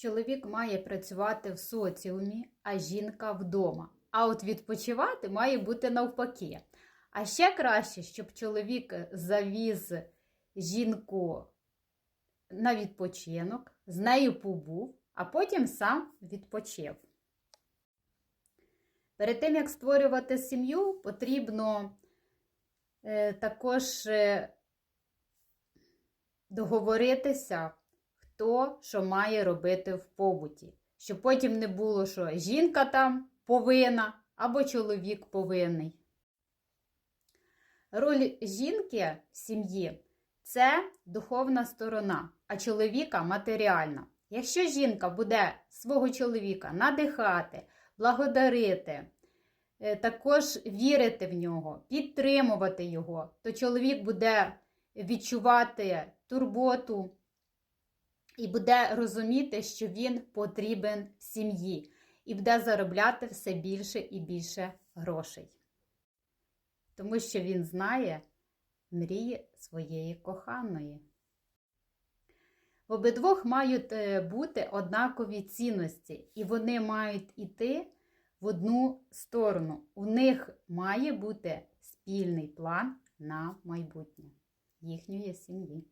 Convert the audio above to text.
Чоловік має працювати в соціумі, а жінка вдома. А от відпочивати має бути навпаки. А ще краще, щоб чоловік завіз жінку на відпочинок, з нею побув, а потім сам відпочив. Перед тим, як створювати сім'ю, потрібно е, також е, договоритися, хто що має робити в побуті. Щоб потім не було, що жінка там повинна або чоловік повинний. Роль жінки в сім'ї це духовна сторона, а чоловіка матеріальна. Якщо жінка буде свого чоловіка надихати, благодарити, е, також вірити в нього, підтримувати його, то чоловік буде відчувати турботу і буде розуміти, що він потрібен сім'ї, і буде заробляти все більше і більше грошей. Тому що він знає мрії своєї коханої. В обидвох мають е, бути однакові цінності, і вони мають іти в одну сторону. У них має бути спільний план на майбутнє їхньої сім'ї.